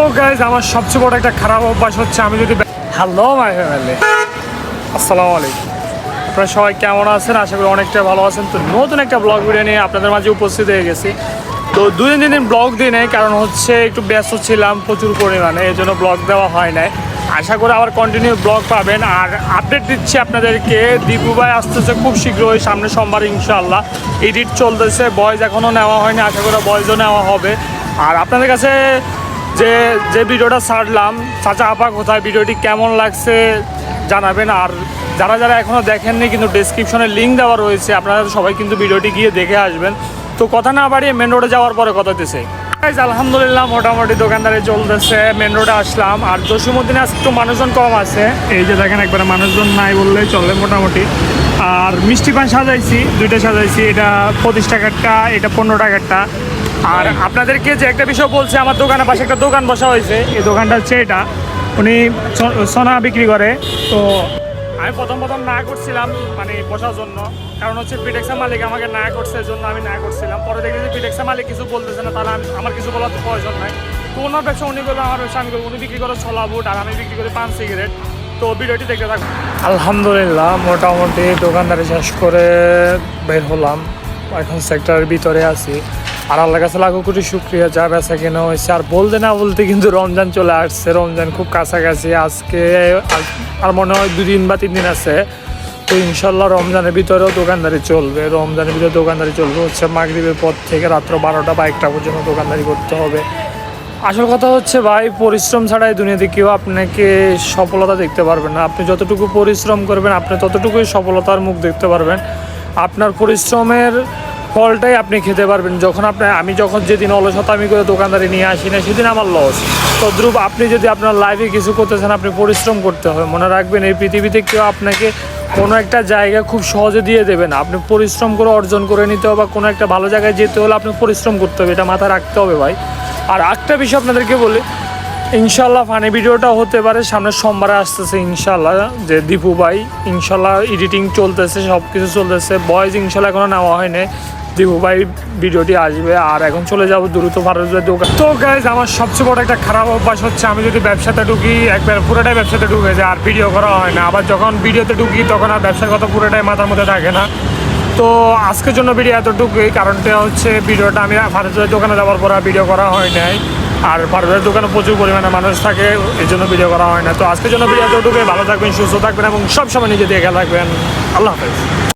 তো গাইজ আমার সবচেয়ে বড় একটা খারাপ অভ্যাস হচ্ছে আমি যদি হ্যালো মাই ফ্যামিলি আসসালামু আলাইকুম। আপনারা সবাই কেমন আছেন? আশা করি অনেকটা ভালো আছেন। তো নতুন একটা ব্লগ ভিডিও নিয়ে আপনাদের মাঝে উপস্থিত হয়ে গেছি। তো দুই দিন তিন দিন ব্লগ দিই নাই কারণ হচ্ছে একটু ব্যস্ত ছিলাম প্রচুর পরিমাণে এই জন্য ব্লগ দেওয়া হয় নাই। আশা করি আবার কন্টিনিউ ব্লগ পাবেন। আর আপডেট দিচ্ছি আপনাদেরকে। দীপু ভাই আসতেছে খুব শীঘ্রই, সামনে সোমবার ইনশাল্লাহ এডিট চলতেছে বয়েজ এখনও নেওয়া হয়নি। আশা করি বয়েজও নেওয়া হবে। আর আপনাদের কাছে যে যে ভিডিওটা ছাড়লাম, চাচা আপা কোথায়, ভিডিওটি কেমন লাগছে জানাবেন। আর যারা যারা এখনও দেখেননি, কিন্তু ডেসক্রিপশনে লিঙ্ক দেওয়া রয়েছে, আপনারা সবাই কিন্তু ভিডিওটি গিয়ে দেখে আসবেন। তো কথা না বাড়িয়ে মেন রোডে যাওয়ার পরে কথা দিছে আলহামদুলিল্লাহ, মোটামুটি দোকানদারে চলতেছে মেন রোডে আসলাম। আর জসিমুদ্দিনে আজকে একটু মানুষজন কম আছে। এই যে দেখেন, একবারে মানুষজন নাই বললেই চলে মোটামুটি। আর মিষ্টি পান সাজাইছি, দুইটা সাজাইছি, এটা পঁচিশ টাকারটা, এটা পনেরো টাকারটা। আর আপনাদেরকে যে একটা বিষয় বলছে, আমার দোকানের পাশে একটা দোকান বসা হয়েছে। এই দোকানটা হচ্ছে এটা। উনি সোনা বিক্রি করে। তো আমি প্রথম প্রথম না করছিলাম মানে বসার জন্য। কারণ হচ্ছে পিটেক্সা মালিক আমাকে না করছে জন্য আমি না করছিলাম। পরে দেখি যে পিটেক্সা মালিক কিছু বলতেছে না, তাহলে আমি- আমার কিছু বলার প্রয়োজন নাই। তো ওনার ব্যবসা উনি করল আমার ব্যবসা আমি করব। উনি বিক্রি করে ছোলা, বুট, আর আমি বিক্রি করি পান, সিগারেট। তো ভিডিওটি দেখতে থাকব আলহামদুলিল্লাহ, মোটামুটি দোকানদারি শেষ করে বের হলাম। এখন সেক্টরের ভিতরে আছি। আর আল্লাহ কাছে লাখো কোটি শুক্রিয়া, যা বেচা কেনা হয়েছে। আর বলতে না বলতে কিন্তু রমজান চলে আসছে। রমজান খুব কাছাকাছি। আজকে আর- মনে হয় দুদিন বা তিন দিন আছে। তো ইনশাল্লাহ রমজানের ভিতরেও দোকানদারি চলবে। রমজানের ভিতরে দোকানদারি চলবে হচ্ছে মাগরিবের পর থেকে রাত্র বারোটা বা একটা পর্যন্ত দোকানদারি করতে হবে। আসল কথা হচ্ছে ভাই, পরিশ্রম ছাড়াই দুনিয়াতে কেউ আপনাকে সফলতা দেখতে পারবে না। আপনি যতটুকু পরিশ্রম করবেন, আপনি ততটুকুই সফলতার মুখ দেখতে পারবেন। আপনার পরিশ্রমের ফলটাই আপনি খেতে পারবেন। যখন আপনি, আমি যখন যেদিন অলসতা আমি করে দোকানদারি নিয়ে আসি না সেদিন আমার লস। তদ্রুপ আপনি যদি আপনার লাইফে কিছু করতে চান আপনি পরিশ্রম করতে হবে। মনে রাখবেন, এই পৃথিবীতে কেউ আপনাকে কোনো একটা জায়গা খুব সহজে দিয়ে দেবে না। আপনি পরিশ্রম করে অর্জন করে নিতে হবে বা কোনো একটা ভালো জায়গায় যেতে হলে আপনি পরিশ্রম করতে হবে। এটা মাথায় রাখতে হবে ভাই। আর একটা বিষয় আপনাদেরকে বলি ইনশাল্লাহ ফানি ভিডিওটা হতে পারে সামনের সোমবারে আসতেছে ইনশাল্লাহ যে দীপু ভাই। ইনশাল্লাহ এডিটিং চলতেছে সব কিছু চলতেছে। বয়েজ ইনশাল্লাহ এখনও নেওয়া হয়নি। দীপু ভাই, ভিডিওটি আসবে আর এখন চলে যাব দ্রুত ভারতের দোকান। তো গাইজ আমার সবচেয়ে বড় একটা খারাপ অভ্যাস হচ্ছে আমি যদি ব্যবসাতে ঢুকি, একবার পুরোটাই ব্যবসাতে ঢুকে যায়, আর ভিডিও করা হয় না। আবার যখন ভিডিওতে ঢুকি, তখন আর ব্যবসার কথা পুরোটাই মাথার মধ্যে থাকে না। তো আজকের জন্য ভিডিও এতটুকুই, কারণটা হচ্ছে ভিডিওটা আমি ফারুজের দোকানে যাওয়ার পর ভিডিও করা হয় নাই। আর ফারুজের দোকানে প্রচুর পরিমাণে মানুষ থাকে, এই জন্য ভিডিও করা হয় না। তো আজকের জন্য ভিডিও এতটুকুই, ভালো থাকবেন, সুস্থ থাকবেন এবং সবসময় নিজে দিয়ে দেখে থাকবেন আল্লাহ হাফেজ।